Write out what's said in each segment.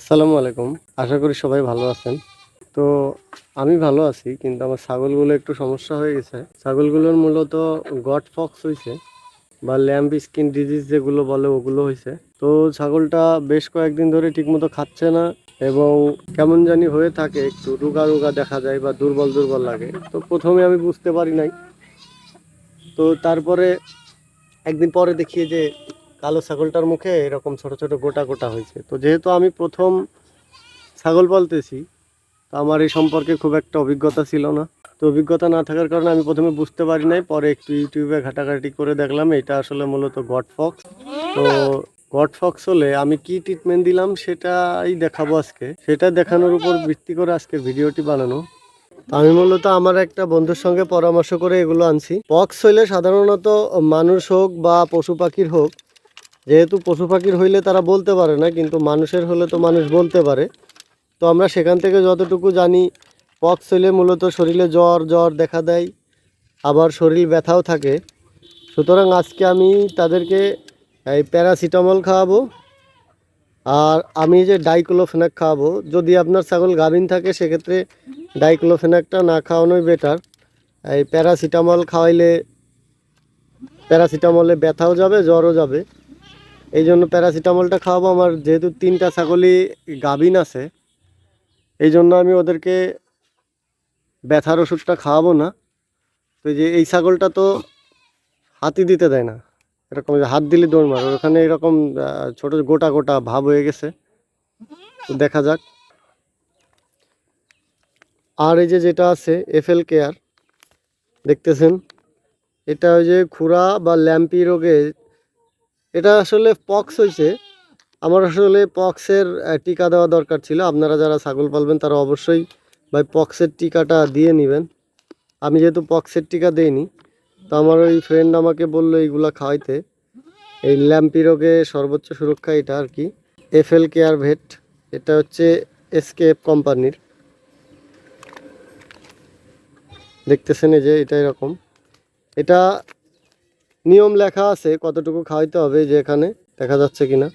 আসসালামু আলাইকুম। আশা করি সবাই ভালো আছেন। তো আমি ভালো আছি, কিন্তু আমার ছাগলগুলো একটু সমস্যা হয়ে গেছে। ছাগলগুলোর মূলত গট ফক্স হয়েছে বা ল্যাম্প স্কিন ডিজিজ যেগুলো বলে ওগুলো হয়েছে তো ছাগলটা বেশ কয়েকদিন ধরে ঠিকমতো খাচ্ছে না এবং কেমন জানি হয়ে থাকে, একটু রুগা রুগা দেখা যায় বা দুর্বল দুর্বল লাগে। তো প্রথমে আমি বুঝতে পারি নাই। তো তারপরে একদিন পরে দেখি যে কালো ছাগলটার মুখে এরকম ছোট ছোট গোটা গোটা হয়েছে। তো যেহেতু আমি প্রথম ছাগল পালতেছি, তো আমার এই সম্পর্কে খুব একটা অভিজ্ঞতা ছিল না। তো অভিজ্ঞতা না থাকার কারণে আমি প্রথমে বুঝতে পারি নাই, পরে একটু ইউটিউবে ঘাটাঘাটি করে দেখলাম, এটা আসলে মূলত গড ফক্স। তো গড ফক্স হলে আমি কি ট্রিটমেন্ট দিলাম সেটাই দেখাবো আজকে। সেটা দেখানোর উপর ভিত্তি করে আজকে ভিডিওটি বানানো। আমি মূলত আমার একটা বন্ধুর সঙ্গে পরামর্শ করে এগুলো আনছি। পক্স হইলে সাধারণত মানুষ হোক বা পশু পাখির হোক যেহেতু পশু পাখির হইলে তারা বলতে পারে না, কিন্তু মানুষের হলে তো মানুষ বলতে পারে। তো আমরা সেখান থেকে যতটুকু জানি পক্স হইলে মূলত শরীরে জ্বর জ্বর দেখা দেয়, আবার শরীর ব্যথাও থাকে। সুতরাং আজকে আমি তাদেরকে এই প্যারাসিটামল খাওয়াবো, আর আমি যে ডাইক্লোফেনাক খাওয়াবো। যদি আপনার ছাগল গাভিন থাকে, সেক্ষেত্রে ডাইক্লোফেনাকটা না খাওয়ানোই বেটার এই প্যারাসিটামল খাওয়াইলে, প্যারাসিটামলে ব্যথাও যাবে, জ্বরও যাবে। এই জন্য প্যারাসিটামলটা খাওয়াবো। আমার যেহেতু তিনটা ছাগলই গাভিন আছে এই জন্য আমি ওদেরকে ব্যথার ওষুধটা খাওয়াবো না। তো যে এই ছাগলটা তো হাতি দিতে দেয় না। এরকম যে হাত দিলে দৌড় মারে। ওখানে এরকম ছোট গোটা গোটা ভাব হয়ে গেছে। তো দেখা যাক। আর এই যে যেটা আছে, এফএল কেয়ার, দেখতেছেন? এটা ওই যে খুরা বা ল্যাম্পি রোগে এটা আসলে পক্স হয়েছে আমার আসলে পক্সের টিকা দেওয়া দরকার ছিল। আপনারা যারা ছাগল পালবেন, তারা অবশ্যই ভাই পক্সের টিকাটা দিয়ে নেবেন। আমি যেহেতু পক্সের টিকা দেইনি, তো আমার ওই ফ্রেন্ড আমাকে বলল এইগুলা খাওয়াইতে। এই ল্যাম্পি রোগে সর্বোচ্চ সুরক্ষা এটা আর কি। এফএল কেয়ার ভেট, এটা হচ্ছে এসকেএফ কোম্পানির। দেখতেছেন এই যে এটা এরকম। এটা নিয়ম লেখা আছে, কতটুকু খাওয়াইতে হবে যে এখানে, দেখা যাচ্ছে কিনা।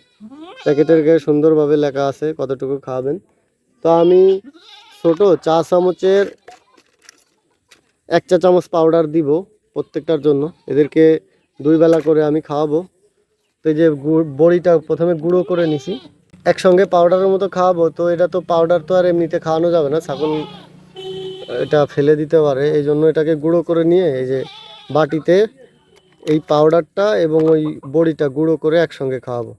প্যাকেটের গায়ে সুন্দরভাবে লেখা আছে কতটুকু খাওয়াবেন তো আমি ছোট চা চামচের এক চা চামচ পাউডার দিব প্রত্যেকটার জন্য। এদেরকে দুই বেলা করে আমি খাওয়াবো। তো এই যে বড়িটা প্রথমে গুঁড়ো করে নিছি। একসঙ্গে পাউডারের মতো খাওয়াবো। তো এটা তো পাউডার তো আর এমনিতে খাওয়ানো যাবে না। ছাগল, এটা ফেলে দিতে পারে। এই জন্য এটাকে গুঁড়ো করে নিয়ে এই যে বাটিতে এই পাউডারটা এবং ওই বড়িটা গুঁড়ো করে একসঙ্গে খাওয়াবো।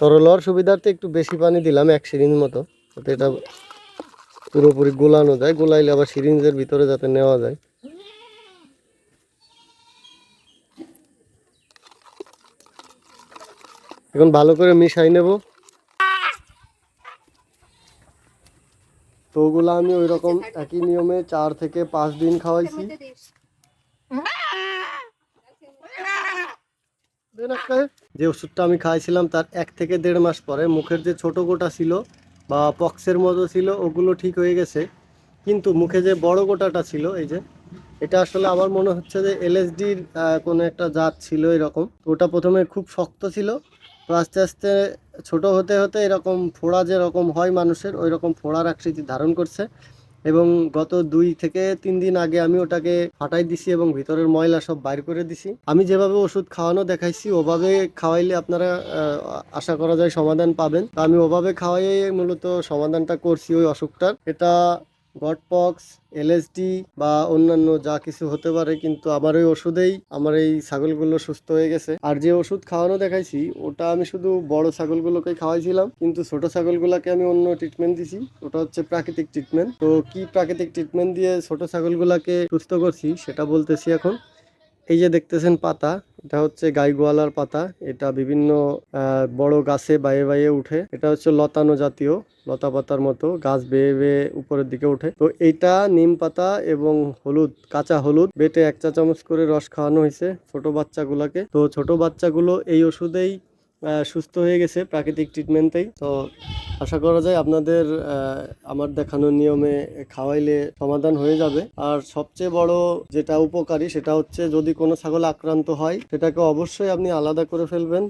তরল তরলর সুবিধার্থে একটু বেশি পানি দিলাম, এক সিরিঞ্জ মতো, যাতে এটা পুরোপুরি গোলানো যায়। গোলাইলে আবার সিরিঞ্জের ভিতরে যাতে নেওয়া যায়। এখন ভালো করে মিশাই নেব। তো ওগুলো আমি ওই রকম একই নিয়মে চার থেকে পাঁচ দিন খাওয়াইছি। যে ওষুধটা আমি খাইছিলাম তার এক থেকে দেড় মাস পরে মুখের যে ছোট গোটা ছিল বা পক্সের মতো ছিল, ওগুলো ঠিক হয়ে গেছে। কিন্তু মুখে যে বড় গোটাটা ছিল, এই যে, এটা আসলে আমার মনে হচ্ছে যে এলএসডির কোনো একটা জাত ছিল এরকম। ওটা প্রথমে খুব শক্ত ছিল তো আস্তে আস্তে ছোট হতে হতে এরকম ফোড়া যেরকম হয় মানুষের ওই রকম ফোড়ার আকৃতি ধারণ করছে। এবং গত দুই থেকে তিন দিন আগে আমি ওটাকে ফাটাই দিছি এবং ভিতরের ময়লা সব বাইর করে দিছি। আমি যেভাবে ওষুধ খাওয়ানো দেখাইছি, ওভাবে খাওয়াইলে আপনারা আশা করা যায় সমাধান পাবেন। তো আমি ওভাবে খাওয়াই মূলত সমাধানটা করছি ওই অসুখটার। এটা গটপক্স এলএসডি বা অন্যান্য যা কিছু হতে পারে, কিন্তু আমার ওই ওষুধেই আমার এই ছাগলগুলো সুস্থ হয়ে গেছে। আর যে ওষুধ খাওয়ানো দেখাইছি, ওটা আমি শুধু বড় ছাগলগুলোকে খাওয়াইছিলাম, কিন্তু ছোট ছাগলগুলোকে আমি অন্য ট্রিটমেন্ট দিছি। ওটা হচ্ছে প্রাকৃতিক ট্রিটমেন্ট তো কি প্রাকৃতিক ট্রিটমেন্ট দিয়ে ছোট ছাগলগুলোকে সুস্থ করছি, সেটা বলতেছি এখন। এই যে দেখতেছেন পাতা এটা হচ্ছে গাই গোয়ালার পাতা। এটা বিভিন্ন বড় গাছে বাইয়ে বাইয়ে উঠে। এটা হচ্ছে লতানো জাতীয়, লতা পাতার মতো। গাছ বেয়ে বেয়ে উপরের দিকে ওঠে। তো এইটা নিম পাতা এবং হলুদ, কাঁচা হলুদ বেটে এক চা চামচ করে রস খাওয়ানো হয়েছে ছোট বাচ্চাগুলোকে। তো ছোট বাচ্চাগুলো এই ওষুধেই সুস্থ হয়ে গেছে প্রাকৃতিক ট্রিটমেন্টেই তো আশা করা যায় আপনাদের আমার দেখানো নিয়মে খাওয়াইলে সমাধান হয়ে যাবে। আর সবচেয়ে বড় যেটা উপকারী সেটা হচ্ছে যদি কোনো ছাগল আক্রান্ত হয়, সেটাকে অবশ্যই আপনি আলাদা করে ফেলবেন।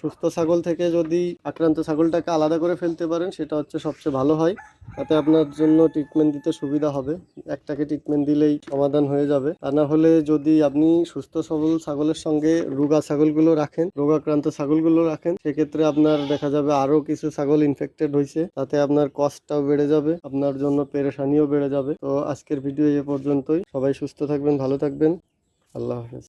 সুস্থ ছাগল থেকে যদি আক্রান্ত ছাগলটাকে আলাদা করে ফেলতে পারেন, সেটা হচ্ছে সবচেয়ে ভালো হয়। তাতে আপনার জন্য ট্রিটমেন্ট দিতে সুবিধা হবে। একটাকে ট্রিটমেন্ট দিলেই সমাধান হয়ে যাবে। তা না হলে যদি আপনি সুস্থ সবল ছাগলের সঙ্গে রোগা ছাগলগুলো রাখেন, রোগাক্রান্ত ছাগলগুলো রাখেন, সেক্ষেত্রে আপনার দেখা যাবে আরও কিছু ছাগল ইনফেক্টেড হয়েছে তাতে আপনার কস্টটাও বেড়ে যাবে, আপনার জন্য পেরেশানিও বেড়ে যাবে। তো আজকের ভিডিও এ পর্যন্তই। সবাই সুস্থ থাকবেন, ভালো থাকবেন। আল্লাহ হাফেজ।